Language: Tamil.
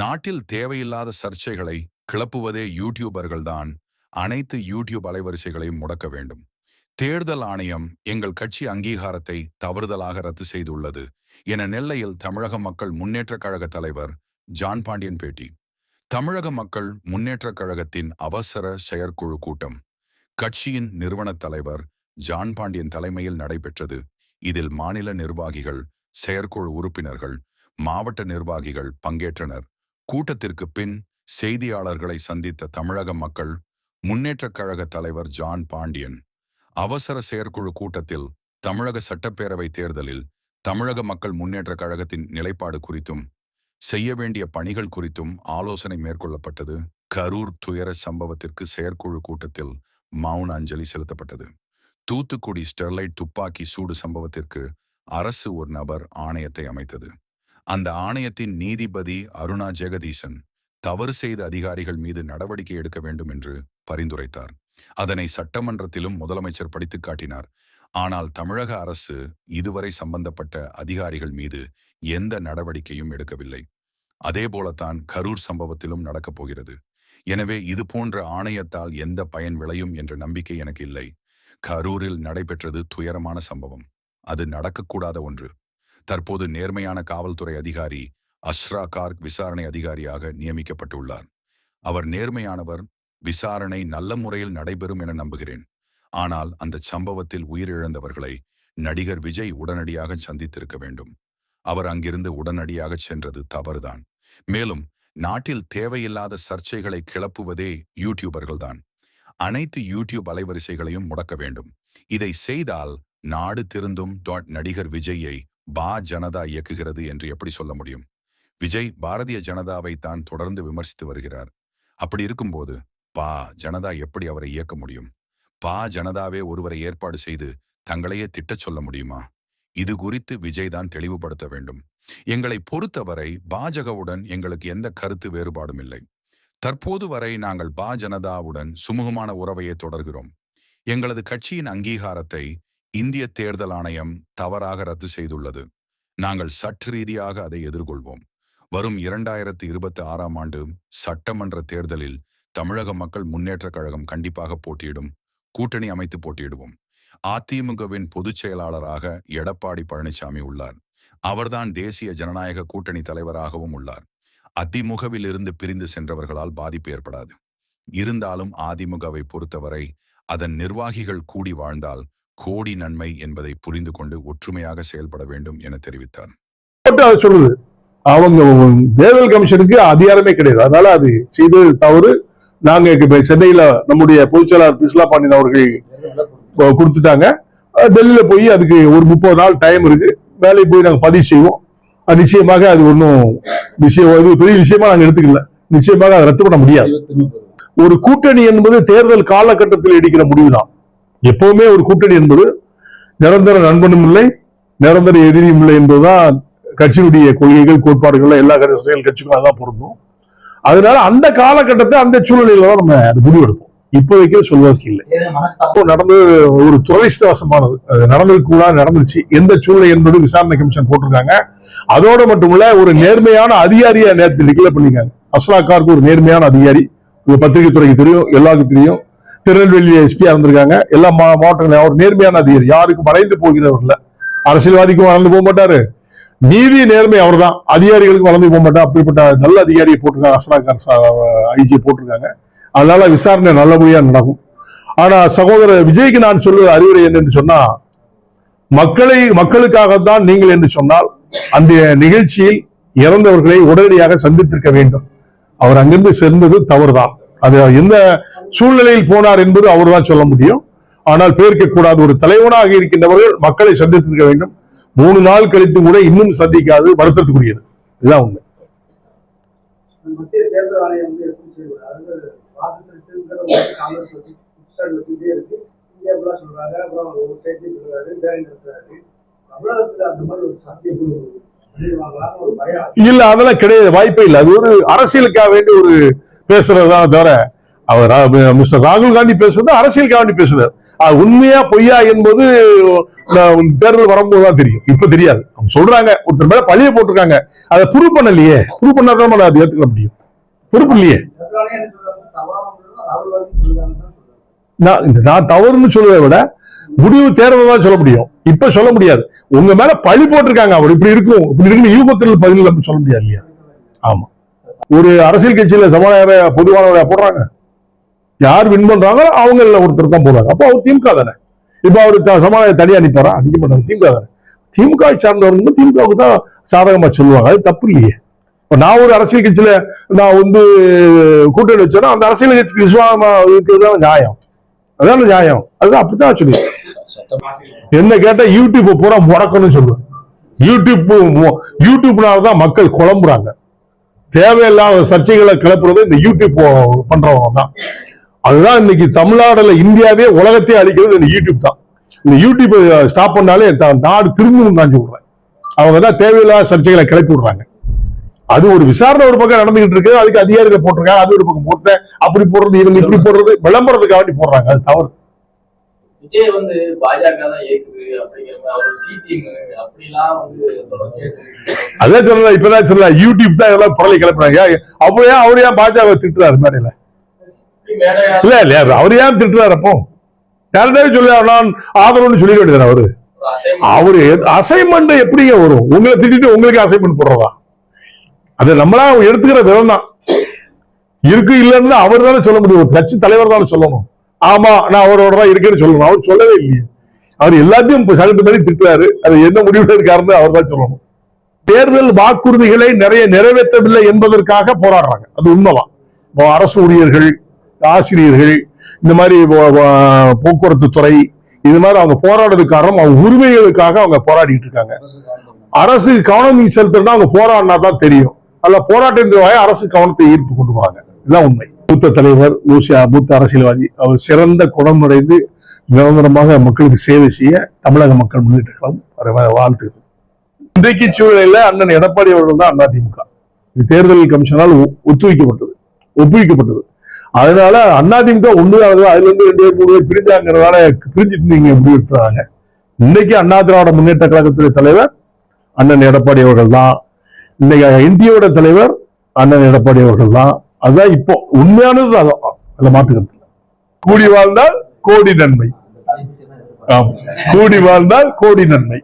நாட்டில் தேவையில்லாத சர்ச்சைகளை கிளப்புவதே யூடியூபர்கள்தான் அனைத்து யூடியூப் அலைவரிசைகளையும் முடக்க வேண்டும். தேர்தல் ஆணையம் எங்கள் கட்சி அங்கீகாரத்தை தவறுதலாக ரத்து செய்துள்ளது என நெல்லையில் தமிழக மக்கள் முன்னேற்றக் கழக தலைவர் ஜான் பாண்டியன் பேட்டி. தமிழக மக்கள் முன்னேற்றக் கழகத்தின் அவசர செயற்குழு கூட்டம். கட்சியின் நிறுவனத் தலைவர் ஜான் பாண்டியன் தலைமையில் நடைபெற்றது. இதில் மாநில நிர்வாகிகள் செயற்குழு உறுப்பினர்கள் மாவட்ட நிர்வாகிகள் பங்கேற்றனர். கூட்டத்திற்கு பின் செய்தியாளர்களை சந்தித்த தமிழக மக்கள் முன்னேற்றக் கழக தலைவர் ஜான் பாண்டியன் அவசர செயற்குழு கூட்டத்தில் தமிழக சட்டப்பேரவை தேர்தலில் தமிழக மக்கள் முன்னேற்றக் கழகத்தின் நிலைப்பாடு குறித்தும் செய்ய வேண்டிய பணிகள் குறித்தும் ஆலோசனை மேற்கொள்ளப்பட்டது. கரூர் துயர சம்பவத்திற்கு செயற்குழு கூட்டத்தில் மௌன அஞ்சலி செலுத்தப்பட்டது. தூத்துக்குடி ஸ்டெர்லைட் துப்பாக்கி சூடு சம்பவத்திற்கு அரசு ஒரு நபர் ஆணையத்தை அமைத்தது. அந்த ஆணையத்தின் நீதிபதி அருணா ஜெகதீசன் தவறு செய்த அதிகாரிகள் மீது நடவடிக்கை எடுக்க வேண்டும் என்று பரிந்துரைத்தார். அதனை சட்டமன்றத்திலும் முதலமைச்சர் படித்துக் காட்டினார். ஆனால் தமிழக அரசு இதுவரை சம்பந்தப்பட்ட அதிகாரிகள் மீது எந்த நடவடிக்கையும் எடுக்கவில்லை. அதேபோலத்தான் கரூர் சம்பவத்திலும் நடக்கப் போகிறது. எனவே இது போன்ற ஆணையத்தால் எந்த பயன் விளையும் என்ற நம்பிக்கை எனக்கு இல்லை. கரூரில் நடைபெற்றது துயரமான சம்பவம். அது நடக்கக்கூடாத ஒன்று. தற்போது நேர்மையான காவல்துறை அதிகாரி அஷ்ரா கார்க் விசாரணை அதிகாரியாக நியமிக்கப்பட்டுள்ளார். அவர் நேர்மையானவர் விசாரணை நல்ல முறையில் நடைபெறும் என நம்புகிறேன். ஆனால் அந்த சம்பவத்தில் உயிரிழந்தவர்களை நடிகர் விஜய் உடனடியாக சந்தித்திருக்க வேண்டும். அவர் அங்கிருந்து உடனடியாக சென்றது தவறுதான். மேலும் நாட்டில் தேவையில்லாத சர்ச்சைகளை கிளப்புவதே யூடியூபர்கள்தான் அனைத்து யூடியூப் அலைவரிசைகளையும் முடக்க வேண்டும். இதை செய்தால் நாடு திருந்தும். டாட் நடிகர் விஜயை பா ஜனதா இயக்குகிறது என்று எப்படி சொல்ல முடியும்? விஜய் பாரதிய ஜனதாவை தான் தொடர்ந்து விமர்சித்து வருகிறார். அப்படி இருக்கும்போது பா ஜனதா எப்படி அவரை இயக்க முடியும்? பா ஜனதாவே ஒருவரை ஏற்பாடு செய்து தங்களையே திட்டச் சொல்ல முடியுமா? இது குறித்து விஜய் தான் தெளிவுபடுத்த வேண்டும். எங்களை பொறுத்தவரை பாஜகவுடன் எங்களுக்கு எந்த கருத்து வேறுபாடும் இல்லை. தற்போது வரை நாங்கள் பா ஜனதாவுடன் சுமூகமான உறவையே தொடர்கிறோம். எங்களது கட்சியின் அங்கீகாரத்தை இந்திய தேர்தல் ஆணையம் தவறாக ரத்து செய்துள்ளது. நாங்கள் சட்ட ரீதியாக அதை எதிர்கொள்வோம். வரும் இரண்டாயிரத்து இருபத்தி ஆறாம் ஆண்டு சட்டமன்ற தேர்தலில் தமிழக மக்கள் முன்னேற்ற கழகம் கண்டிப்பாக போட்டியிடும். கூட்டணி அமைத்து போட்டியிடுவோம். அதிமுகவின் பொதுச் செயலாளராக எடப்பாடி பழனிசாமி உள்ளார். அவர்தான் தேசிய ஜனநாயக கூட்டணி தலைவராகவும் உள்ளார். அதிமுகவில் இருந்து பிரிந்து சென்றவர்களால் பாதிப்பு ஏற்படாது. இருந்தாலும் அதிமுகவை பொறுத்தவரை அதன் நிர்வாகிகள் கூடி வாழ்ந்தால் கோடி நன்மை என்பதை புரிந்து கொண்டு ஒற்றுமையாக செயல்பட வேண்டும் என தெரிவித்தார். போட்டு அதை சொல்லுது அவங்க தேர்தல் கமிஷனுக்கு அதிகாரமே கிடையாது. அதனால அது செய்தது தவறு. நாங்க இப்ப சென்னையில நம்முடைய பொதுச்செயலாளர் பிஸ்லா பாண்டியன் அவர்கள் கொடுத்துட்டாங்க. டெல்லியில போய் அதுக்கு ஒரு முப்பது நாள் டைம் இருக்கு. வேலையை போய் நாங்க பதிவு செய்வோம். அது நிச்சயமாக அது ஒன்றும் விஷயம் இது பெரிய விஷயமா நாங்க எடுத்துக்கல. நிச்சயமாக அதை ரத்து பண்ண முடியாது. ஒரு கூட்டணி என்பது தேர்தல் காலகட்டத்தில் எடுக்கிற முடிவுதான். எப்பவுமே ஒரு கூட்டணி என்பது நிரந்தர நண்பனும் இல்லை நிரந்தர எதிரியும் இல்லை என்பதுதான் கட்சியினுடைய கொள்கைகள் கோட்பாடுகள் எல்லா அரசியல் கட்சிக்கும் அதான் பொருந்தும். அதனால அந்த காலகட்டத்தை அந்த சூழ்நிலையில தான் நம்ம அது முடிவெடுப்போம். இப்போதைக்கு சொல்வதற்கு இல்லை. அப்போ நடந்தது ஒரு துரதிஷ்டவசமானது அது நடந்ததுக்கு கூட நடந்துச்சு எந்த சூழ்நிலை என்பது விசாரணை கமிஷன் போட்டிருக்காங்க. அதோட மட்டுமல்ல ஒரு நேர்மையான அதிகாரியை நேரத்தில் டிக்ளேர் பண்ணிருக்காங்க அஸ்லாக்காருக்கு ஒரு நேர்மையான அதிகாரி. உங்க பத்திரிகை துறைக்கு தெரியும் எல்லாருக்கும் தெரியும். திருநெல்வேலி எஸ்பியா இருந்திருக்காங்க. எல்லா மா மாவட்டங்களையும் அவர் நேர்மையான அதிகாரி. யாருக்கும் மறைந்து போகிறவர் இல்ல அரசியல்வாதிக்கும் வளர்ந்து போக மாட்டாரு. நீதி நேர்மை அவர் தான் அதிகாரிகளுக்கும் வளர்ந்து போக மாட்டார். அப்படிப்பட்ட நல்ல அதிகாரியை போட்டிருக்காங்க. அஸ்லாக்கார் ஐஜி போட்டிருக்காங்க. அதனால விசாரணை நல்லபடியா நடக்கும். ஆனா சகோதரர் விஜய்க்கு நான் சொல்லுவது அறிவுரை என்னன்னு சொன்னா மக்களை மக்களுக்காகத்தான் நீங்கள் என்று சொன்னால் அந்த நிகழ்ச்சியில் இறந்தவர்களை உடனடியாக சந்தித்திருக்க வேண்டும். அவர் அங்கிருந்து சென்றது தவறுதான். அது எந்த சூழ்நிலையில் போனார் என்பது அவர்தான் சொல்ல முடியும். ஆனால் பேர்க்க கூடாத ஒரு தலைவனாக இருக்கின்றவர்கள் மக்களை சந்தித்திருக்க வேண்டும். மூணு நாள் கழித்து கூட இன்னும் சந்திக்காது வருத்தத்துக்குரியது. இதுதான் உண்மை. இல்ல அதெல்லாம் கிடையாது. வாய்ப்பே இல்லை. அது ஒரு அரசியலுக்காக வேண்டி ஒரு பேசுறதுதான் தவிர அவர் மிஸ்டர் ராகுல் காந்தி பேசுறது அரசியலுக்காக வேண்டி பேசுறாரு. அது உண்மையா பொய்யா என்பது தேர்தல் வரும்போது தான் தெரியும். இப்ப தெரியாது. அவங்க சொல்றாங்க. ஒருத்தர் மேல பழிய போட்டிருக்காங்க. அதை ப்ரூவ் பண்ணலையே. ப்ரூவ் பண்ணாதான் நம்ம அதை ஏத்துக்க முடியும். ப்ரூவ் இல்லையே. நான் இந்த- நான் தவறுன்னு சொல்றதை விட முடிவு தேர்தல் தான் சொல்ல முடியும். இப்ப சொல்ல முடியாது. உங்க மேல பழி போட்டிருக்காங்க. அவர் இப்படி இருக்கும். இப்படி இருக்குன்னு யூகத்தில் பதில் சொல்ல முடியாது இல்லையா? ஆமா. ஒரு அரசியல் கட்சியில சபாநாயகரை பொதுவானவரை போடுறாங்க. யார் வின் பண்றாங்களோ அவங்கள ஒருத்தர் தான் போடுறாங்க. அப்போ அவர் திமுக தானே. இப்ப அவர் த- சபாநாயகர் தனியா நிப்பாரா? நிக்க மாட்டாங்க திமுக தானே. திமுக சார்ந்தவர்கள் திமுகவுக்கு தான் சாதகமா சொல்லுவாங்க. அது தப்பு இல்லையே. இப்ப நான் ஒரு அரசியல் கட்சியில நான் வந்து கூட்டணி வச்சேன்னா அந்த அரசியல் கட்சிக்கு விசுவாசமா இருக்கிறது தான் நியாயம். அதான் நியாயம். அதுதான் அப்படித்தான் சொல்லி என்ன கேட்டா யூடியூப் பூரா முடக்கணும்னு சொல்லுவேன் யூடியூப் யூடியூப்னால தான் மக்கள் குழம்புறாங்க. தேவையில்லாத சர்ச்சைகளை கிளப்புறது இந்த யூடியூப் பண்றவங்க தான். அதுதான் இன்னைக்கு தமிழ்நாடுல இந்தியாவே உலகத்தையே அழிக்கிறது இந்த யூடியூப் தான். இந்த யூடியூப் ஸ்டாப் பண்ணாலே நாடு திரும்பவும் தான் சொல்றேன். அவங்க தான் தேவையில்லாத சர்ச்சைகளை கிளப்பி விடுறாங்க. அது ஒரு விசாரணை ஒரு பக்கம் நடந்துகிட்டு இருக்கு அதுக்கு அதிகாரிகள் போட்டிருக்காங்க அது ஒரு பக்கம் போட்ட அப்படி போடுறது இவங்க இப்படி போடுறது விளம்பரத்துக்காக வேண்டி போடுறாங்க அது தவறு. விஜய் வந்து பாஜக தான் இயக்குது அப்படிங்கிற மாதிரி அவர் சீட்டிங் அப்படிலாம் வந்து தொடர்ச்சியா தெரிவிக்கிறாரு. அதான் சொல்லல இப்பதான் சொல்லல யூடியூப் தான் இதெல்லாம் புரளி கிளப்புறாங்க. அப்படியே அவர் ஏன் பாஜக திட்டுறாரு மேடையில? இல்ல இல்லையா அவர் ஏன் திட்டுறாரு அப்போ? டேரக்டாவே சொல்லி நான் ஆதரவுன்னு சொல்லிட வேண்டியது அவரு? அவரு அசைன்மெண்ட் எப்படிங்க வரும்? உங்களை திட்டிட்டு உங்களுக்கு அசைன்மெண்ட் போடுறதா? அது நம்மளா எடுத்துக்கிற விதம் தான். இருக்கு இல்லைன்னு அவர் தானே சொல்ல முடியும். ஒரு கட்சி தலைவர் தானே சொல்லணும். ஆமா நான் அவரோட தான் இருக்கேன்னு சொல்லணும். அவர் சொல்லவே இல்லையே. அவர் எல்லாத்தையும் சகட்டு மாதிரி திட்டுறாரு. அது என்ன முடிவுல இருக்காருன்னு அவர் தான் சொல்லணும். தேர்தல் வாக்குறுதிகளை நிறைய நிறைவேற்றவில்லை என்பதற்காக போராடுறாங்க. அது உண்மைதான். இப்போ அரசு ஊழியர்கள் ஆசிரியர்கள் இந்த மாதிரி போக்குவரத்து துறை இது மாதிரி அவங்க போராடுறதுக்கு காரணம் அவங்க உரிமைகளுக்காக அவங்க போராடிட்டு இருக்காங்க. அரசு கவனம் செலுத்தினா அவங்க போராடினா தான் தெரியும். அல்ல போராட்டத்தின் அரசு கவனத்தை ஈர்ப்பு கொண்டு போறாங்க இதுதான் உண்மை. மூத்த தலைவர் ஊசியா மூத்த அரசியல்வாதி அவர் சிறந்த குணமடைந்து நிரந்தரமாக மக்களுக்கு சேவை செய்ய தமிழக மக்கள் முன்னேற்ற வாழ்த்து இன்றைக்கு சூழ்நிலையில அண்ணன் எடப்பாடி அவர்கள் தான் அதிமுக. இது தேர்தல் கமிஷனால் ஒ- ஒப்புவிக்கப்பட்டது. அதனால அதிமுக ஒண்ணுதாவது அதுல இருந்து ரெண்டு பேர் மூணு பேர் பிரிஞ்சாங்கிறதால பிரிஞ்சுட்டு நீங்க முடிவெடுத்துறாங்க இன்னைக்கு அண்ணா திராவிட முன்னேற்ற கழகத்துடைய தலைவர் அண்ணன் எடப்பாடி அவர்கள் தான். இன்னைக்கு இந்தியோட தலைவர் அண்ணன் எடப்பாடி அவர்கள் தான். அதுதான் இப்போ உண்மையானது அதான் அதுல மாற்றுக்கிறது கூடி வாழ்ந்தால் கோடி நன்மை. கூடி வாழ்ந்தால் கோடி நன்மை.